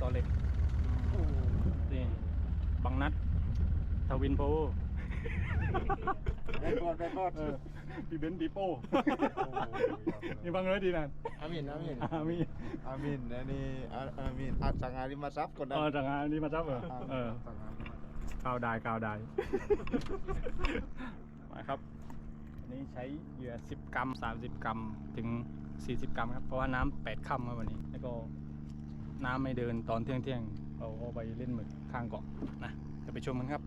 ตซอเล็กนี่บังนัดทวินโพไปก่อนไปก่อนเออพี่เบนซ์ปีโป้นี่บังเลยดีนะอามินอามินอามีอามินอันนี้อาอามินอาสังอาริมาซับคนนั้เอนอจากงานนี้มาจับเหรอเออสังอาริมาก้าวได้ก้าวได้มาครับอันนี้ใช้เหยื่อ 10 กรัม 30 กรัม ถึง 40 กรัมครับ เพราะว่าน้ำ8ค่ำครับวันนี้ แล้วก็ น้ำไม่เดินตอนเที่ยงเที่ยงๆเราก็ไปเล่นหมึกข้างเกาะนะเดี๋ยวไปชมกันครับ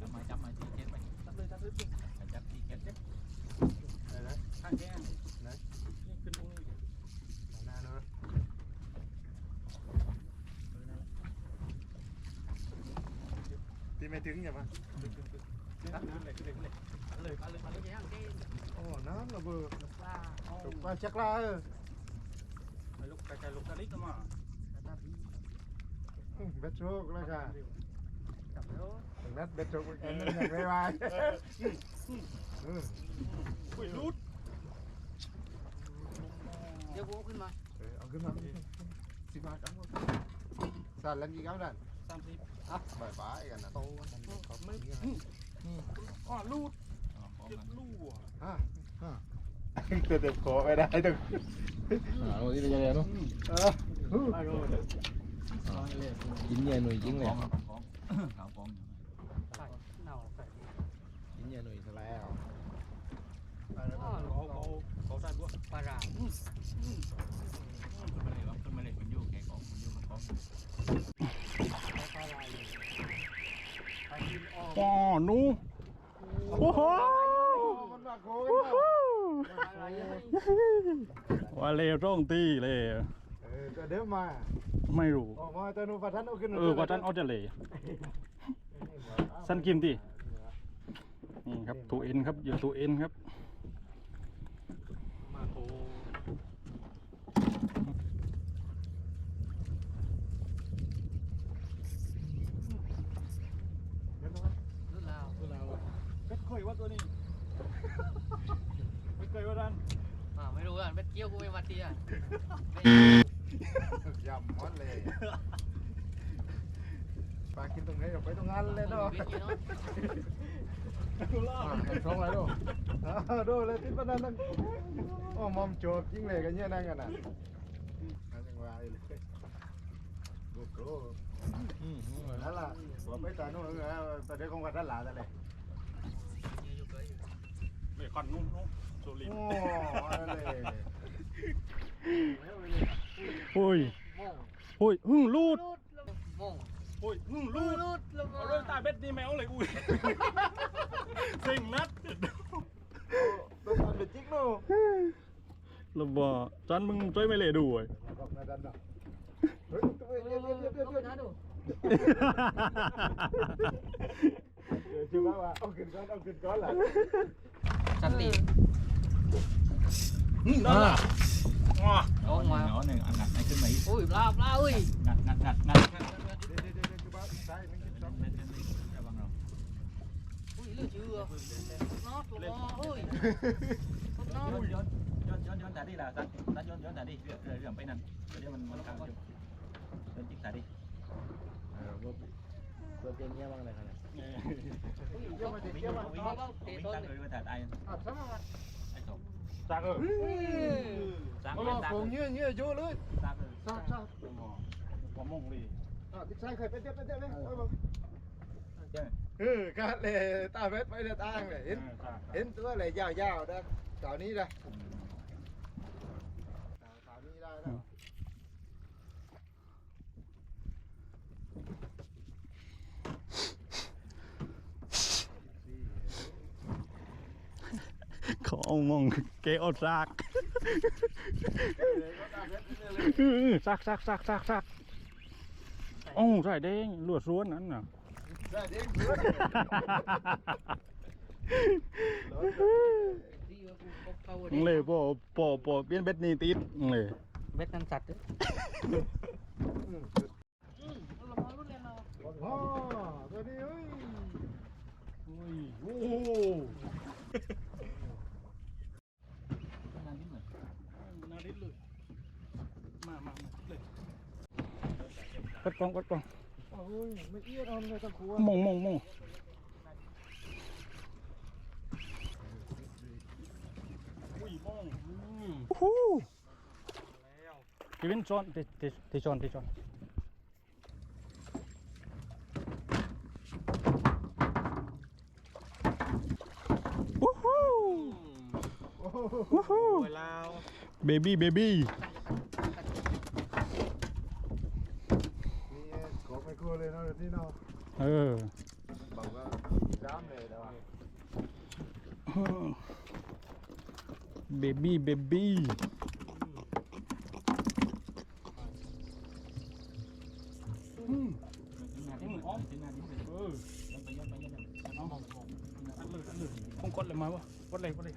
จับมาจับมาที่เก็ตไปจับเลยจับเลยจับที่เก็ตเก็ตไหนนะข้างแก้งไหนนี่ขึ้นตรงนี้หน้าเนอะที่ไม่ถึงอย่ามาจับเลยเลยเลยเลยมาเลยมาเลยยังเก่งโอ้น้ำระเบิด ปลาเอาตกปลาชักลาเออไปลุกไปไกลลุกกะลิกมาอืมเบ็ดโชกเลยค่ะจับแล้วถึงนั้นเบ็ดโชกเป็นนั่นอย่างไม่ไหวอืมอุ้ยรูดเดี๋ยวกูขึ้นมา เออเอาขึ้นมาสิบาทกันหมดสั่นแล้วกี่เก้าดันสามสิบอะบายบายกันนะโตมันเขาไม่อ๋อรูดเจ็บลูกฮะฮะ เต็มคอไม่ได้ตึงอ่าโอ้ยจะเรียนเนาะเออไปโรดกินเย็นหน่อยจริงเลยของของของเน่าใส่กินเย็นหน่อยซะแล้วเขาเขาเขาใส่บัวปลาร้าอืมขึ้นมาเลยว่าขึ้นมาเลยมันอยู่แกของมันอยู่ของปลาไหลอ๋อหนูโอ้โห มันมาโกโอ้โหง ว่าเล่ร่องตีเลย เออตัวเดิมมาไม่รู้ออกมาตัวนู้นพัทันเอาขึ้นเออว่าท่านเอาจะเลยสั้นกิมตีนี่ครับตูเอ็นครับเหยื่อตูเอ็นครับมาโครุ่นเราเป็ดเคยว่าตัวนี้ ไม่เคยว่าดันอ่าไม่รู้อะเบ็ดเกี้ยวกูไม่วัดดีอะยำหมดเลยปลากินตรงไหนเดี๋ยวไปตรงนั้นเลยเนาะเบ็ดเกี้ยวเนาะอ่าเห็นช่องอะไรดูอ่าดูเลยติดปะนั่นนั่นโอ้มอมโจกจริงเลยกันเนี่ยนั่งกันน่ะนั่นจังหวะเลยดูโกรอืมนั่นล่ะผมไปตาโน่นเออตาเด็กของกันนั่นล่ะนั่นเลยอยู่เกยอยู่ ไม่คันนุ่มนุ่มโซลินโอ้นั่นเลยโอ้ยโม่งโอ้ยหึ่งรูดรูดโม่งโอ้ยหึ่งรูดรูดลงเอาเรื่องตาเบ็ดนี่แมวเลยอุ้ยเซ็งนัดตัวตันเป็นจิ๊กโน่ระบาจันมึงช่วยไม่เลยดูเว้ยบอกนะดันเนาะเฮ้ยตัวเย็นเย็นเย็นเย็นเอาเย็นนะดูเดี๋ยวชื่อว่าว่าเอาขึ้นก้อนเอาขึ้นก้อนล่ะ จัดตีนั่นล่ะว้าโอ้มาเนาะหนึ่งอันหนักให้ขึ้นมาอีกอุ้ยปลาปลาอุ้ยงัดงัดงัดงัดเดี๋ยวเดี๋ยวเดี๋ยวเดี๋ยวคือว่าซ้ายหนึ่งสิบสองระวังเราอุ้ยเลือดเชื่อน็อตลงมาอุ้ยน็อตย้อนย้อนย้อนย้อนตาดิล่ะตัดตัดย้อนย้อนตาดิเรื่องเรื่องไปนั่นเดี๋ยวมันมันกลางอยู่ย้อนจิ๊กตาดิเออว่าตัวเต็มเงี้ยบ้างเลยครับเยี่ยมมาดิเยี่ยมมาวิ่งเอาเอาเตะวิ่งต้นตั้งเลยว่าแต่ไอ้อะ ซ้ำมาไอ้สองจากเออสามเอาเล่ล่ะนตาโป่งเงี้ยเงี้ยโยเลยสามเลยซ้ำซ้ผมมงลีำอะติดซ้ายเคยเป็นเด็บเป็นเด็บไหมไปบอกเจ้าเออการเลยตาเม็ดไปเดือดตางเลยเห็นเห็นตัวอะไรยาวๆนะสาวนี้นะสาวนี้ได้แล้ว เขาเอามองเกเอาซากซากซากซากซากซากโอ้ใส่แดงลวดร้วนนั้นน่ะได้เด็กเพื่อนดีว่ากูพบเลยปอปอปอเปลี่ยนเบ็ดนี่ติดเลยเบ็ดนั่นสัตว์เด้ออืมอืมเรามารุ่นเรียนเราอ๋อตัวนี้เฮ้ยโอ้ ดกล้องกดกล้องโอ้ยไม่เอียดเอาเลยตะครัวมองมองมองฮู้กีวินจอนติติติจอนติจอนวู้ฮู้โอ้โหวู้ฮู้เวลาเบบี้เบบี้ นี่ขอ ไม่กลัวเลยเนาะเดี๋ยวนี้เนาะเออบอกว่าจ้ามเลยแต่ว่าเบบี้เบบี้งานที่มันถึงงานที่มันเออย้อนไปย้อนไปย้อนไปเอาเอาเอาอัดเลยอัดเลยคงกดเลยมาวะกดเลยกดเลย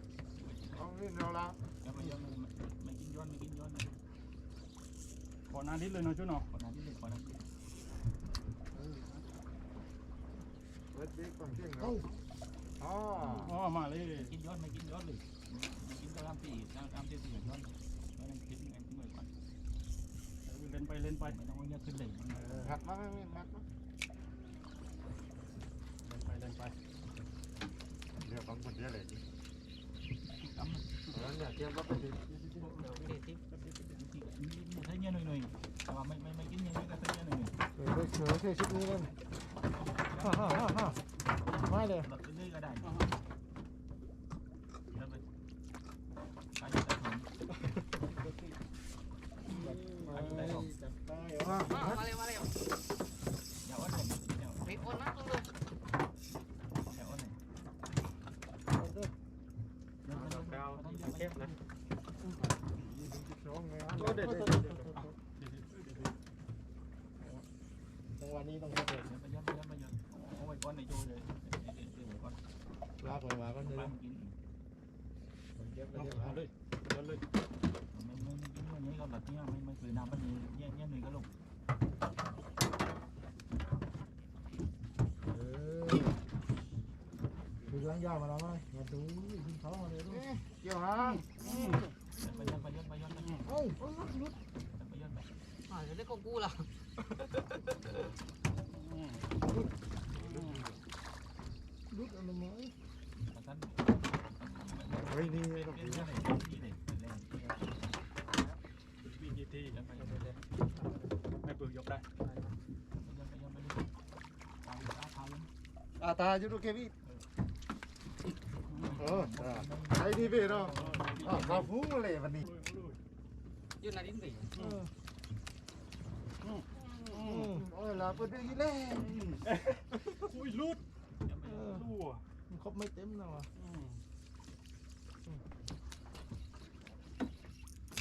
เอานี่เราละย้อนไปย้อนไม่กินย้อนไม่กินย้อนขอหน้านิดเลยเนาะจุ๊เนาะขอน้ำที่เล็กขอน้ำที่เวทบิ๊กฟังเสียงเนาะ อ๋ออ๋อมาเลยกินย้อนไม่กินย้อนเลยไม่กินก็น้ำตีน้ำน้ำตีตีย้อนย้อนคิดยังไงที่เหมือนกันเล่นไปเล่นไปไม่ต้องว่าเยอะขึ้นเลยหัดมาไม่ไม่หัดมาเล่นไปเล่นไปเดี๋ยวฟังคนเดียวเลยทำมันแล้วเนี่ยเตรียมรับไปดิใช้เงี้ยหน่อยหน่อยแต่ว่าไม่ไม่ไม่กินเงี้ยก็ใช้เงี้ยหน่อยหน่อยเออเสือเสือชุดนี้กันฮ่าฮ่าฮ่าฮ่าไม่ เลยแบบเรื่อยๆก็ได้แล้วไปไปตัดผมจับได้ว่ามามาเร็วมาเร็วอย่าอ้อนเลยอย่ารีบโอนนะต้องดูอย่าอ้อนเลยสองไงอะเด็ดเด็ดจังหวะนี้ต้องเด็ดไปย้อนไปย้อนไปย้อนเอาไว้ก้อนในโจเลยเดี๋ยวก้อน ลากไปมาก็เนื้อบ้านกินเก็บไปเอาเก็บเอาเลยเอาเลยไม่ไม่ไม่กินวันนี้ก็แบบนี้ไม่ไม่เคยน้ำมันนี้เงี้ ฮ้ยนี่เป็นต้องเป็นกินยังไงที่ไหนแรงมีกี่ทีย้อนไปย้อนไปเลยไม่เปลือกยกได้อนไปย้อนไปเลยตาตาเท้าลงอยู่ดูเควิเออไอ้นี่เบ้เนาะอะข้าวฟุ้งเลยวันนี้ยืนนาดิ้นสิโอ้ยลาเปิดได้ยี่เล่อุ้ยลุดรั่วมันครบไม่เต็มนะวะ ดีโดยเปล่า ฝากมาวะ ลึกลึกลึกลึก ฮ่าฮ่าฮ่า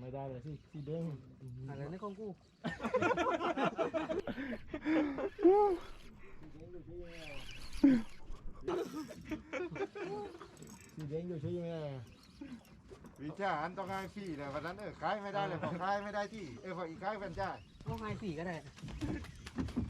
ไม่ได้เลยสิสีแดงอะไรนี่ของกูสีแดงอยู่ใช่ไหมวิชาอันต้องให้ฟรีเลยวันนั้นเออขายไม่ได้เลยพอขายไม่ได้ที่เออพออีกขายเป็นจ่ายก็ให้สี่ก็ได้อ่าลูกน้องง่ายสี่ก็ได้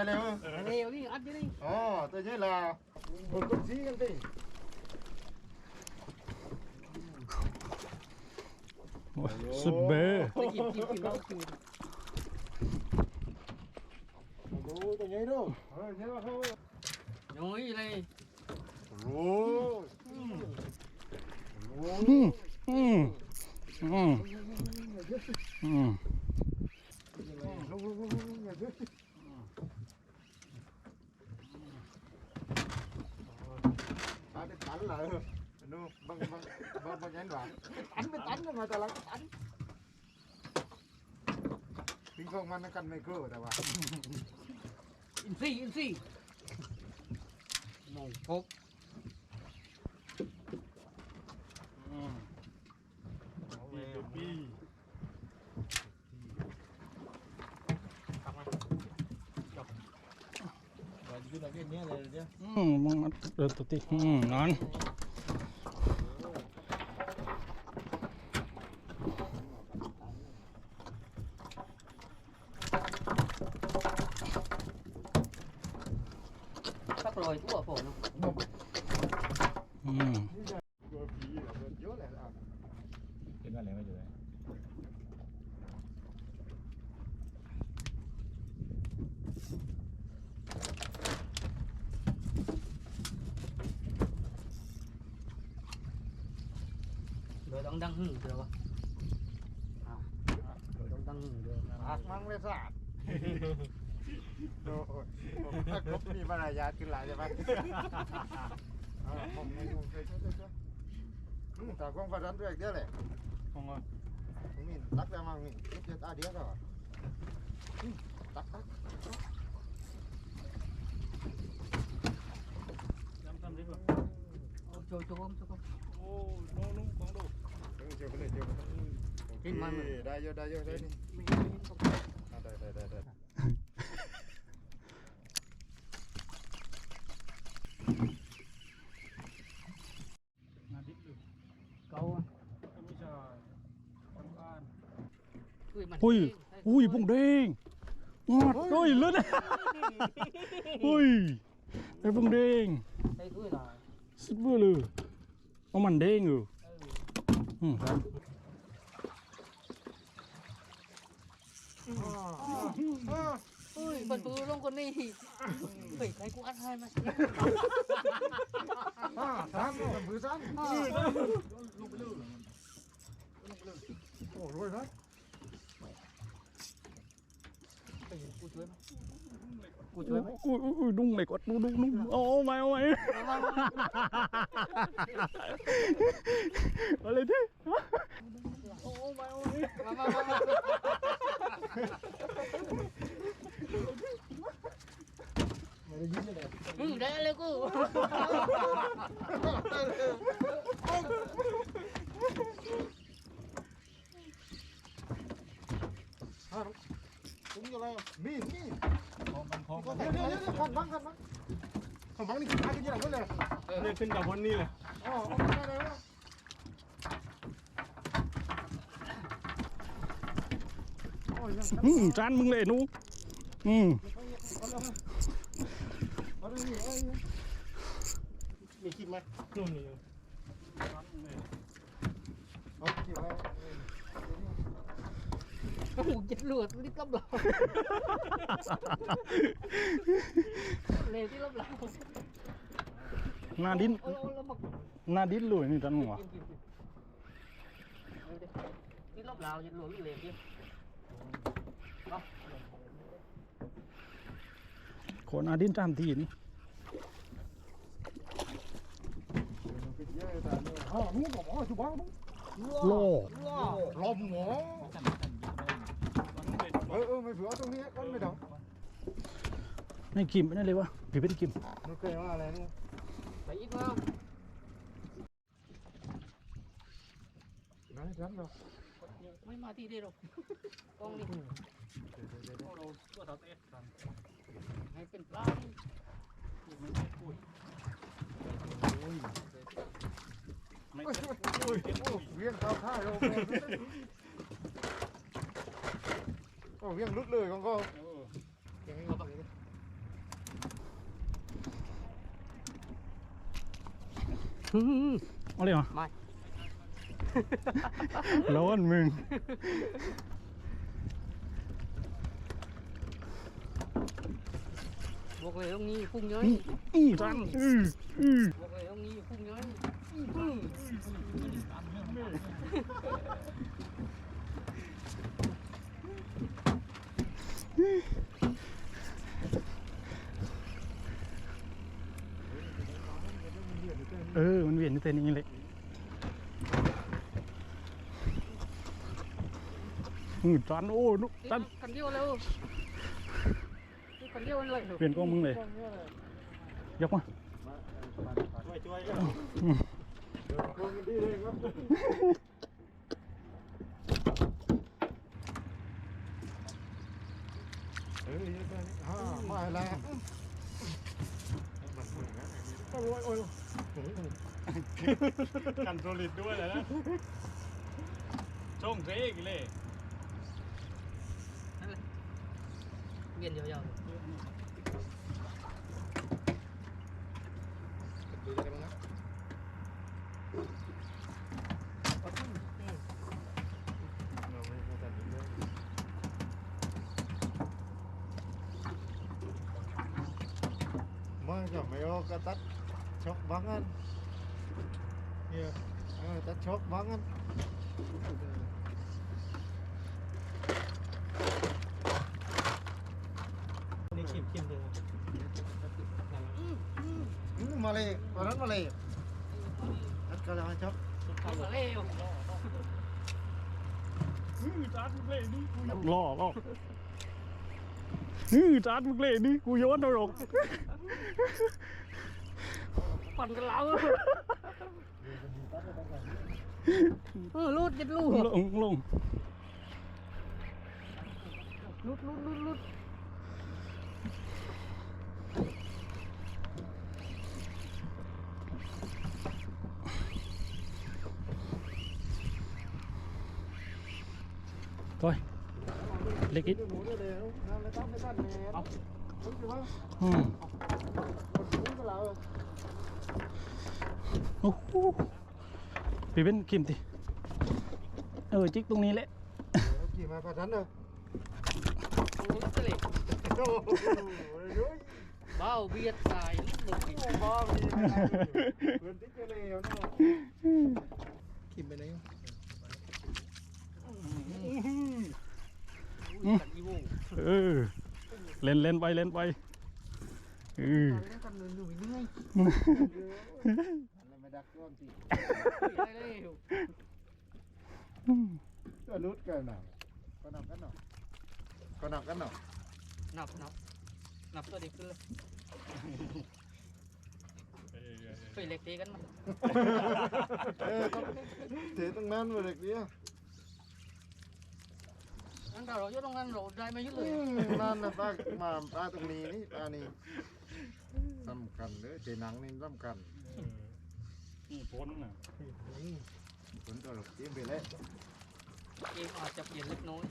ยเร็วนี่อัดอยู่นี่อ๋อตัวนี้ล่ะคนคนซีกันดิสุดเบ้อไปกินกินกินเรากินดูตัวนี้ดูเฮ้ยเนี่ย เขาน้อยเลยโอ้โหอืมอืมอืมอืมลุกลุกลุกลุกอย่าเยอะตา ปีตัวปีขึ้นมาเล่นเนี้ยเลยเนี่ยอืมมึงมาเดินตัวติอืมนอน สักลอยทั่วผมเนาะ อืม ตัวผีอะตัวเยอะเลยอะ เห็นว่าอะไรไม่อยู่เลย เดี๋ยวต้องดังหึ่งเดี๋ยววะอ้าวเดี๋ยวต้องดังหึ่งเดี๋ยวปากมังเลยสาดโอ้ยถ้าครบมีมารยาทขึ้นหลา ยใช่ไหมอ่าผมไม่งงเคยช่วยช่วยช่วยอืมแต่กองฟ้าดันด้วยเดียวเลย ของอ่ะ มีตักแต่มังมีเจ็ดอาเดียวก็อืมตักตัก จำทำได้ป่ะ เอาโจโจมโจม โอ้โน้นุ่งของดู เดี๋ยวเจอกันเลยเจอกันโอเคได้เยอะได้เยอะได้นี่ ไม่ไม่ไม่ต้อง อ่าได้ได้ได้ได้ นาดิบอยู่ เกาอะ ก็ไม่ใช่ทำบ้าน อุ้ยมัน อุ้ย ให้ อุ้ยพุ่งเด้งงอดอุ้ยเลือดอุ้ยไอ้พุ่งเด้ง ให้อุ้ยหน่อย สุดเบื่อเลยเอามันเด้งอยู่ เอออืมครับเฮ้ยเปิดปืนลงคนนี้เฮ้ยใคร กูอัดให้ไหมอ่าสามมันผือซ้ำโอ้รวยนะกูช่วยไห เหล็กวัดดุ้งดุ้งดุ้งเอาไหมเอาไหมอะไรดิโอ้ไม่เอาไหมมามามามาอืมได้เลยกูถึงอะไรมีดมีดพองมันพองเดี๋ยวเดี๋ยวเดี๋ยวขันบังขันบังขันบังนี่ขันกันยังไงเลยเนี่ยขึ้นกับวันนี้เลยอ๋อเอามาได้แล้วอืมจานมึงเลยนูอืมมีคลิปไหมนู่นนี่ เอาเก็บไว้ โอ้โหเจ็ดหลวดรีบรับเราเลยที่รับเราหน้าดิ้นโอ้โหแล้วบอกหน้าดิ้นเลยนี่จันหัวกินกินกินเอาดิที่รับเราเจ็ดหลวดรีบเลยพี่เอาคนหน้าดิ้นจามทีนี่ปิดเยอะแต่เนี่ยอ๋อนู้นหมอจุบังโลลมหมอ เออเออไม่เผื่อตรงนี้ก็ไม่ดอกไม่กิมไม่ได้เลยวะผีเป็นกิมไม่เคยว่าอะไรนี่ไปอีกมานั่นฉันเราไม่มาที่เดียวหรอกกล้องนี่เราตัวเราเตะกันให้เป็นปลาไม่โอ้ยโอ้ยโอ้ยเวียงเท้าท่าเรา โอ้เวียงลุดเลยของเขาเดี๋ยวให้เขาบักเลยเอาเลยเหรอไม่ ร้อนมึงบอกเลยตรงนี้พุ่งย้อยอือจันอืออือบอกเลยตรงนี้พุ่งย้อย เออ มันเวียนอยู่แต่นี้เลยอืมจันโอ้นุจันคันเดียวเร็วคันเดียวเลยเปลี่ยนกล้องมึงเลยยกมาช่วยช่วย เดี๋ยวโกงกันดีเลยครับเฮ้ยฮ่ามาแล้ว โอ้ยโอ้ย กันโซลิดด้วยเลยนะช่องเซ่กี่เลยเงียนยาวดูได้ไหมนะเราไม่เข้าใจเรื่องมันก็ไม่ออกก็ตัดช็อกบางอันเนี่ย เออตัดช็อกบางอันนี่ชิมชิมเลยอืมมาเลยวันนั้นมาเลยตัดก็จะมาช็อกๆเอาเร็วจันมึงเล่นี่กูล่อล่อนี่จันมึงเล่นี่กูโยนเอาหรอก ปั่นกันแล้วเออลูดยัดลูดลงลงลูดลูดลูดลูดก้อยเล็กอีกหมูได้เลยน้ำไม่ต้องไม่ต้องแม่เอารู้สึกว่าอืมคนรู้ก็เรา โอ้โหพี่เป็นกิมติเออจิกตรงนี้แหละขี่มาประทันเลยลูดเลยโอ้โหเฮ้ยเบาเบียดตายลูดอีกบ้ามีเพื่อนติ๊กเลยเนาะชิมไปไหนกันอีโวเออเล่นเล่นไปเล่นไปเออเล่น กันเลยหนุ่ยเหนื่อยอะไรไม่ดักก้อนสิได้เร็วก็นุดกันหน่อยก็นับกันหน่อยก็นับกันหน่อยนับนับนับตัวเด็กขึ้นเลยไปเล็กตีกันมาเออต้องเทตั้งนั้นมาเด็กเนี้ยอันเราอยู่ตรงนั้นเราได้ไม่เยอะเลยนั่นนะป้ามาป้าตรงนี้นี่ป้านี่สำคัญเลยเจนังนี่สำคัญ นี่พ้นน่ะผลตัวหลบจิ้มไปแล้วเกมอาจจะเปลี่ยนเล็กน้อย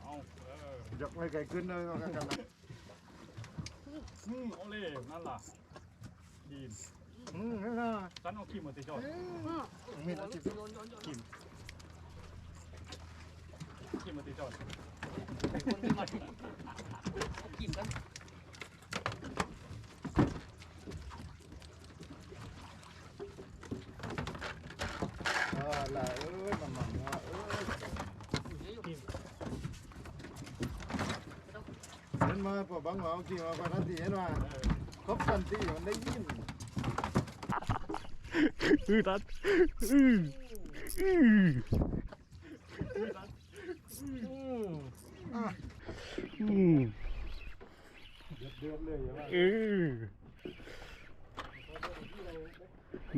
เอาเออยกไม่ไกลขึ้นเลยว่ากันนะอืมเอาเลยนั่นล่ะดีนอืมนั่นน่ะจันเอาขี้มาติจอดมีดจิบโยนโยนโยนขี้มาติจอดคนที่มากินกัน เออ ละเอ้ยมันมันว่าเอ้ยเห็นมาพอบังหวากี่มาพนันตีเห็นว่าครบกันตีมันได้ยินอือจันอืออืออืมเดือเดือดเลยใช่ไหมเออ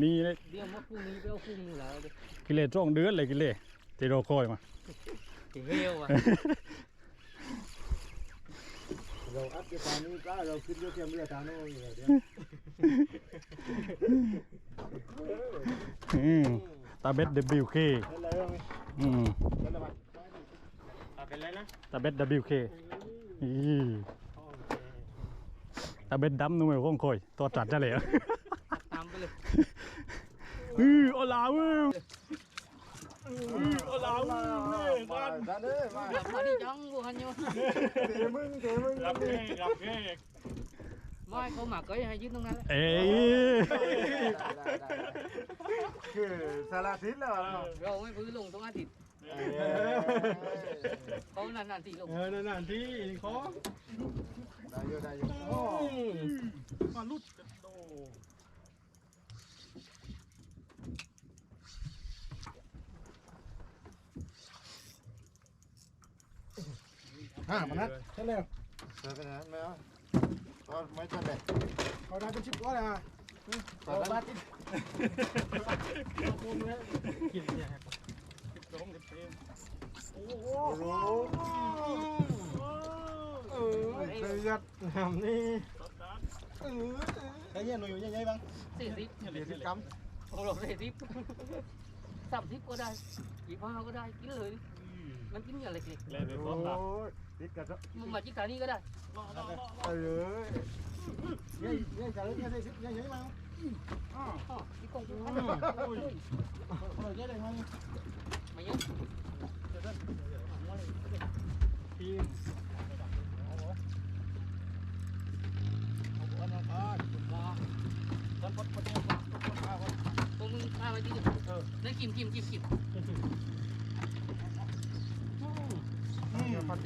นี่เลยเดี๋ยวมาพรุ่งนี้ไปเอาพรุ่งนี้แล้วเดี๋ยวกิเลสจ้องเดือนเลยกิเลสที่เราคอยมาเฮียวอะเราอัดจะตานี้ก็เราคิดว่าเทียมเรือตาโน่อยู่เลยเดี๋ยวอืมตาเบ็ด WK นั่นเลยไหมอืมนั่นเลยไหมเป็นไรนะตาเบ็ด WK อีตาเบ็ดดำนุ่มห้องคอยตัวจัดจะเลยตามไป เลยอือเอลาวอืออือเอลาวอือเนี่ยมากันด้านเลยมามาที่จังกูหันอยู่เตะมึงเตะมึงรับเงรับเง่ไม่เขาหมักก็ให้ยืนตรงนั้นเอ้ยคือสารทิศแล้วเราเราไม่พื้นลงตรงอาทิตย์เขานานๆทีลงเออนั่นๆที่ขอได้อยู่ได้อยู่มาลุดโต ห้ามันนัดใช่แล้วเสือเป็นอย่างนั้นไหมอะตอนไม่ทันเลยเขาได้เป็นชิปก้อนเลยอะตอนนั้นคุณเนี่ยกินเนี่ยครับสิบสองสิบสี่โอ้โหโอ้โหเออเดือดทำนี่เออไอ้เนี่ยหนูอยู่ยังไงบ้างสี่สิบเดี๋ยวสิกรรมของเราสี่สิบสามสิบก็ได้ยี่ห้าก็ได้กินเลยมันกินอย่างเล็กเลยไปพร้อโอ้มกันย ติดกันแล้วๆมันมาจิกานี่ก็ได้เอ้ยเนี่ยเนี่ยจะเล่นยังไงสิยังไงบ้างอ๋อที่กงกูเราจะได้มั้งมาเยอะทีมพวกมึงพามาที่นี่นั่นกิมกิมกิมกิมอย่าพัดกันเรากันทุกคนพัดเลยเนี่ยพร้อมกันเองเลยเอาเดี๋ยวยังไม่ไม่ต้องมีพันพันอะไรก็ไม่ แ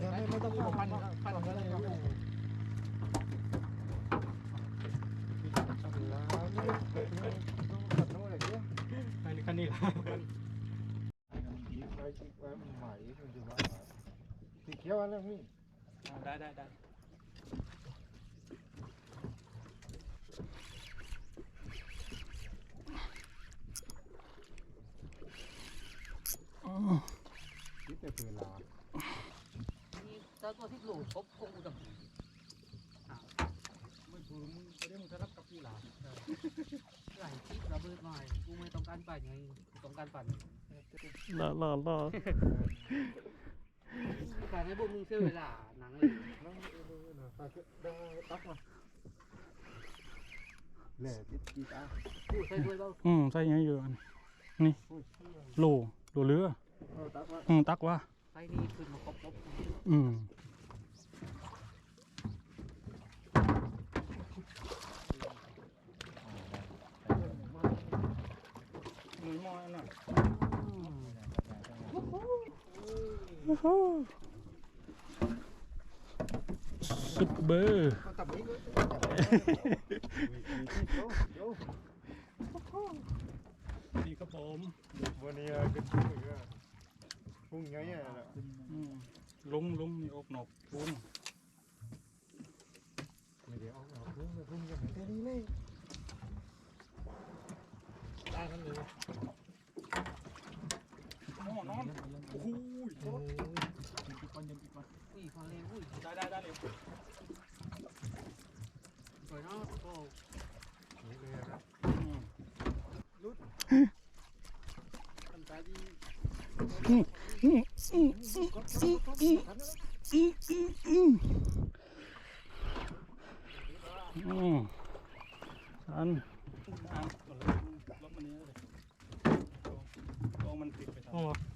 ล้วนี่ต้องขัดนู้นเลยเนี่ยคันนี้ละไว้ไว้ใหม่มันจะว่าสีเขียวอะไรนี่ได้ได้ได้คิดแต่เวลานี่เจ้าตัวที่หลูครบคงกูดำไม่ถูกมึงไปเรียกมึงจะรับกับพี่หลานหลายคลิ ประเบิดหน่อยกูไม่ต้องการปั่นไงต้องการปั่นรอรอรอการให้พวกมึงเสียเวลาหนังเลยตักได้ตักมาแหล่ติดกีตาร์กูใส่ด้วยเปล่าอืมใส่ยังอยู่อันนี่โลโลเรือ อาตักมาอืมตักว่าใส่นี่ขึ้นมาครบครบอืมมือมอยน่ะซุปเบอร์ตับนี้ก็นี่ครับผมวันนี้ก็ชุ่มอีกแล้ว พุ่งเงี้ยๆแหละอืมลุงลุงนี่อกหนกปุ้นไม่เดี๋ยวเอาเอาพุ่งเลยพุ่งอย่างนี้นี่เลยได้กันเลยนอนนอนโอ้โหโอ้ยิงปีกก่อนยิงปีกก่อนอุ้ยพอเลยอุ้ยได้ได้ได้เลยสวยเนาะโอ้นี่เลยนะอืมทำใจดี อันอันรถมันนี้เลยกองมันปิดไปทาง